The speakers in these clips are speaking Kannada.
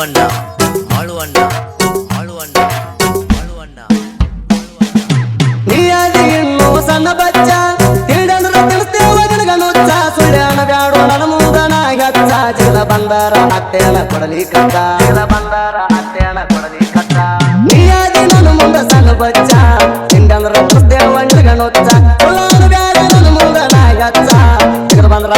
ಮಾಳುವಣ್ಣ ಮಾಳುವಣ್ಣ ಮಾಳುವಣ್ಣ ನೀಯಾದಿ ಇನ್ನು ಸಣ್ಣ ಬಚ್ಚ ತಿಳಿದಂದ್ರ ತಿಳಿಸ್ತೇವ ನಾ ಬಂದಾರ ಹತ್ತೇನ ಕೊಡಲಿ ಬಂದಾರ ಕೊಡಲಿ ಕತ್ತ ನೀಯಾದಿ ಮುಂದ ಸಣ್ಣ ಬಚ್ಚ. ಬಂದ್ರ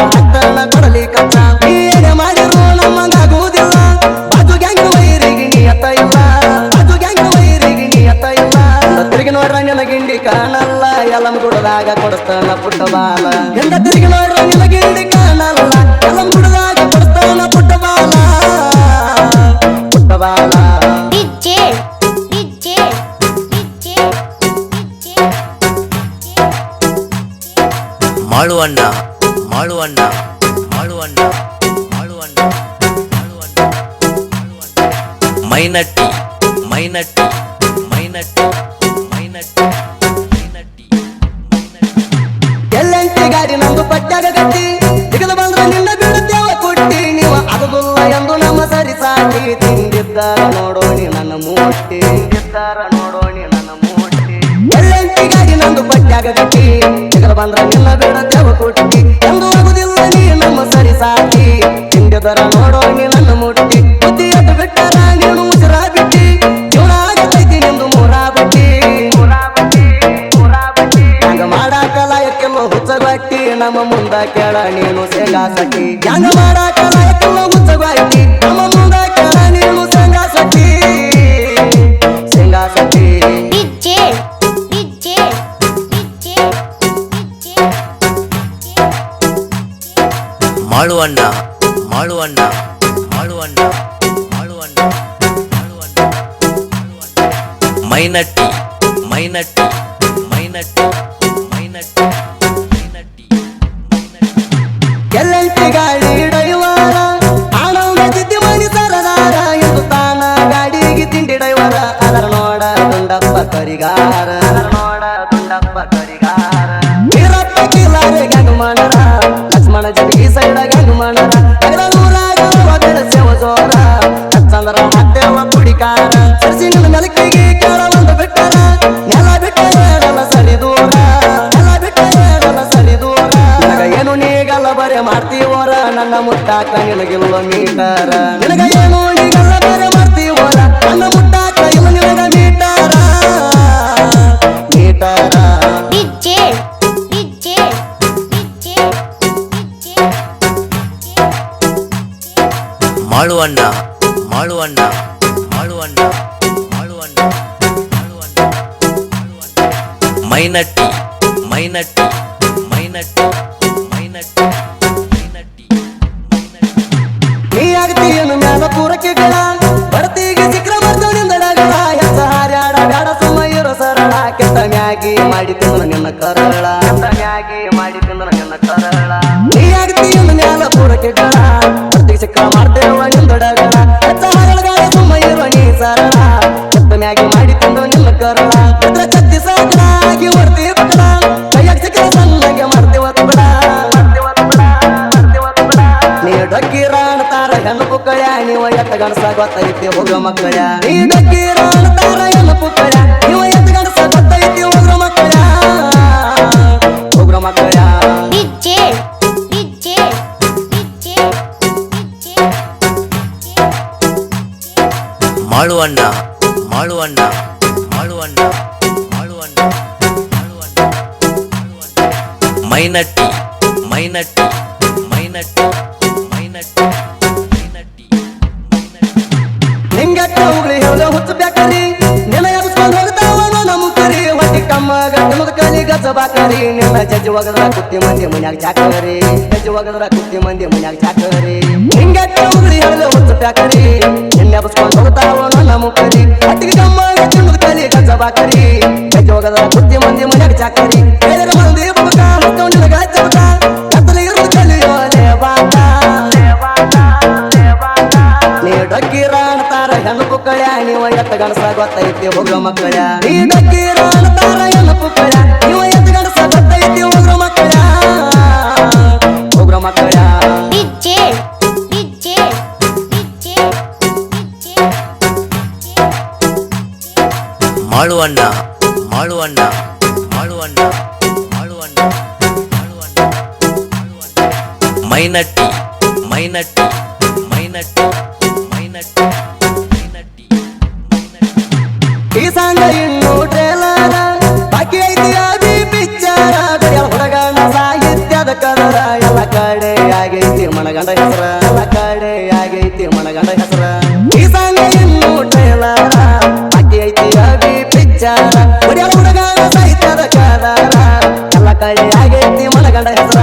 ಗುಡದಾಗ ಕೊಡಿಸ್ತಾನ ಪುಟ್ಟ ಬಾಲ ಎಂದ ತಿರುಗಿ ನೋಡ್ರ ನಿನ್ನ ಗಿಂಡಿ ಕಾಣಲ್ಲ ಎಲಂ ಗುಡದಾಗ ಕೊಡಿಸ್ತಾನ ಪುಟ್ಟ ಬಾಲ ಪುಟ್ಟ ಬಾಲ DJ, DJ, DJ, DJ. ಮಾಳುವಣ್ಣ ಮಾಳುವಣ್ಣ ಮಾಳುವಣ್ಣ ಮಾಳುವಣ್ಣ ಮಾಳುವಣ್ಣ ಮಾಳುವಣ್ಣ ಮೈನಟ್ಟಿ ಮೈನಟ್ಟಿ ಮೈನಟ್ಟಿ ಮೈನಟ್ಟಿ ಎಲ್ಲಂಟಿ ಗಾಡಿ ನಂದು ಪಟ್ಟಾಗ ಗಟ್ಟಿ. ಸಿಗದ ಬಂದ್ರೆ ನಿನ್ನ ಬೀಳುತ್ತೇವ ಕೊಟ್ಟಿ. ನೀವು ಅದುಗುಲ್ಲ ಎಂದು ನಮ್ಮ ಸರಿ ಸಾಟಿ ತಿಂದಿದ್ದಾರ ನೋಡೋಣಿ ನನ್ನ ಮೂಟಿ ತಿಂದಿದ್ದಾರ ನೋಡೋಣಿ ನನ್ನ ಮೂಟಿ ಎಲ್ಲಂಟಿ ಗಾಡಿ ನಂದು ಪಟ್ಟಾಗ ಗಟ್ಟಿ. ಸಿಗದ ಬಂದ್ರೆ ನಿನ್ನ ಬೀಳುತ್ತೇವ ಕೊಟ್ಟಿ. ಎಂದು ಆಗುದಿಲ್ಲ ನೀ ನಮ್ಮ ಸರಿ ಸಾಟಿ ತಿಂದಿದ್ದಾರ ನೋಡೋಣಿ ಮುಂದ ಕೇಳ ನೀನು ಶೇಂಗಾ ಸಟ್ಟಿ ಹಂಗ ಮಾಡಾಕ ಲಾಯಕ್ಕೆಲ್ಲ ಹುಚ್ಚಗಟ್ಟಿ ನಮ್ಮ ಮುಂದ ಕೇಳ ನೀನು ಶೇಂಗಾ ಸಟ್ಟಿ ಶೇಂಗಾ ಸಟ್ಟಿ DJ, DJ, DJ, DJ. ಮಾಳುವಣ್ಣ ಮಾಳುವಣ್ಣ ಮಾಳುವಣ್ಣ ಮಾಳುವಣ್ಣ ಮಾಳುವಣ್ಣ ಮಾಳುವಣ್ಣ ಮೈನಟ್ಟಿ ಮೈನಟ್ಟಿ ಮೈನಟ್ಟಿ ಮೈನಟ್ಟಿ ಮೈನಟ್ಟಿ ಮೈನಟ್ಟಿ ಎಲ್ಲಂಟಿ ಗಾಡಿ ಡೈವರ ಆನಂದ ಜಿದ್ದಿ ಮನಿ ಸರದಾರ ಎಂದು ತಾನ ಗಾಡಿಗೆ ತಿಂಡಿ ಡೈವರ ಅದರ ನೋಡ ದುಂಡಪ್ಪ ಕರಿಗಾರ ನೋಡ ದುಂಡಪ್ಪ ಕರಿಗಾರ ವೀರಪ್ಪ ಕಿಲಾರೆ ಗಂಗು ಮಾಡರ ಲಕ್ಷ್ಮಣ ಜಗಿ ಸೈಡ ನಿನಗಿಲ್ಲ ಮೀಟರ ನಿನಗ ಏನು ನೀಗಲ್ಲ ಬರೆ ಮಾಡ್ತೀವೋರ ನನ್ನ ಮುಟ್ಟಾಕ ಇಲ್ಲ ನಿನಗ meter meter DJ, DJ, DJ, DJ. ಮಾಳುವಣ್ಣ ಮಾಳುವಣ್ಣ ಮಾಳುವಣ್ಣ ಮಾಳುವಣ್ಣ ಮಾಳುವಣ್ಣ ಮಾಳುವಣ್ಣ ಮೈನಟ್ಟಿ ಮೈನಟ್ಟಿ ಮೈನಟ್ಟಿ ಮೈನಟ್ಟಿ ಪೂರಕೆಗಳ ಬರ್ತೀಗೆ ಸಿಕ್ರ ಮರ್ತನಿಂದಡಗಳ ಹೆಸ ಹಾರ್ಯಾಡ, ಬ್ಯಾಡ ಸುಮ್ಮ ಇರೋ ಸರಳ ಕೆತ್ತ ಮ್ಯಾಗಿ ಮಾಡಿ ನನ್ನ ನಿನ್ನ ಕರಳ ಕೆಟ್ಟ ಮ್ಯಾಗಿ ಮಾಡಿ ತಿಂದ ನಿನ್ನ ಕರಳ ನೀ ಆಗ್ತೀಯನು ಮ್ಯಾಲ ಪೂರಕೆಗಳ ಬರ್ತಿಗೆ ಸಿಕ್ರ ಮಾಡ್ತೇವ ನಿಂದಡಗಳ ಸುಮ್ಮ ಇರೋ ನೀ ಸರಳ ಕೆತ್ತ ಮ್ಯಾಗಿ ಮಾಡಿ ತಿಂದ ಕರಳ ಗೊತ್ತೈತಿ ಹೋಗ ಮಕ್ಕಳ ನೀ ಡಕ್ಕಿ ರಾಣತಾರ ಹೆಣ್ಣು ಕಳ್ಯ ನೀವ ಎತ್ತ ಗಣಸ ಗೊತ್ತೈತಿ ಹೋಗ್ರ ಮಕ್ಕಳ ಹೋಗ್ರ ಮಕ್ಕಳ DJ, DJ, DJ, DJ. ಮಾಳುವಣ್ಣ ಮಾಳುವಣ್ಣ ಮಾಳುವಣ್ಣ ಮಾಳುವಣ್ಣ ಮಾಳುವಣ್ಣ ಮಾಳುವಣ್ಣ ಮೈನಟ್ಟಿ ಮೈನಟ್ಟಿ ಮೈನಟ್ಟಿ ಮೈನಟ್ಟಿ ಹುಗ್ಳಿ ಹೇಳ ಹುಚ್ಚ ಬ್ಯಾಕರಿ. ನೆಲ ಎಬ್ಸ್ಕೊಂಡು ಹೋಗ್ತಾವ ನಮ್ಮ ಕರಿ. ಹೊಟ್ಟಿ ಕಮ್ಮ ಗಟ್ಟ ಮುದ ಕಲಿ ಗಜಬಾಕರಿ ನೆಲ ಜಜ್ಜಿ ಒಗದ್ರ ಕುತ್ತಿ ಮಂದಿ ಮನ್ಯಾಗ ಚಾಕರಿ. ಜಜ್ಜಿ ಒಗದ್ರ ಕುತ್ತಿ ಮಂದಿ ಮನ್ಯಾಗ ಚಾಕರಿ. ಹಿಂಗೆ ಉಗುಳಿ ಹೇಳಲು ಹೊತ್ತು ಪ್ಯಾಕರಿ ಎಣ್ಣೆ ಬಸ್ಕೊಂಡು ಹೋಗ್ತಾವ ನನ್ನ ಮುಕ್ಕರಿ ಅಟ್ಟಿಗೆ ಕಮ್ಮ ಚಿನ್ನದ ಕಲಿ ಗಜಬಾಕರಿ ಜಜ್ಜಿ ಒಗದ್ರ ಕುತ್ತಿ ಮಂದಿ ಮನ್ಯಾಗ ಚಾಕರಿ. ಗೊತ್ತೈತಿ ಹೋಗ್ರ ಮಕ್ಕಳ ನೀ ಡಕ್ಕೀರ ಅಂತಾರ ಹೆಣ್ಣು ಕಳ್ಯ ನೀವ ಎತ್ತ ಗಣಸ ಗೊತ್ತೈತಿ ಹೋಗ್ರ ಮಕ್ಕಳ ಹೋಗ್ರ ಮಕ್ಕಳ DJ, DJ, DJ, DJ, ಮಾಳುವಣ್ಣ ಮಾಳುವಣ್ಣ ಮಾಳುವಣ್ಣ ಮಾಳುವಣ್ಣ ಮಾಳುವಣ್ಣ ಮಾಳುವಣ್ಣ ಮೈನಟ್ಟಿ ಮೈನಟ್ಟಿ ಈ ಸಾಂಗ ಇನ್ನು ಟ್ರೇಲರ ಬಾಕಿ ಐತಿ ಅದಿ ಪಿಕ್ಚರ ಗಡಿಯ ಹುಡುಗನ ಸಾಹಿತ್ಯದ ಕದರ ಎಲ್ಲ ಕಡೆ ಆಗೈತಿ ಮಣಗಂಡ ಹೆಸರ, ಎಲ್ಲ ಕಡೆ ಆಗೈತಿ ಮಣಗಂಡ ಹೆಸರ. ಈ ಸಾಂಗ ಇನ್ನು ಟ್ರೇಲರ ಬಾಕಿ ಐತಿ ಅದಿ ಪಿಚ್ಚರ ಗಡಿಯ ಹುಡುಗನ ಸಾಹಿತ್ಯದ ಕದರ, ಎಲ್ಲ ಕಡೆ ಆಗೈತಿ ಮಣಗಂಡ ಹೆಸರ.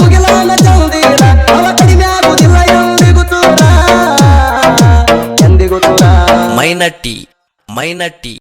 ಮುಗಿಲಾನ ಚೌದೀರ? ಕಡಿಮೆ ಆಗುದಿಲ್ಲ ಎಂದಿಗೂ ಎಂದಿಗೂ ಮೈನಟ್ಟಿ ಮೈನಟ್ಟಿ.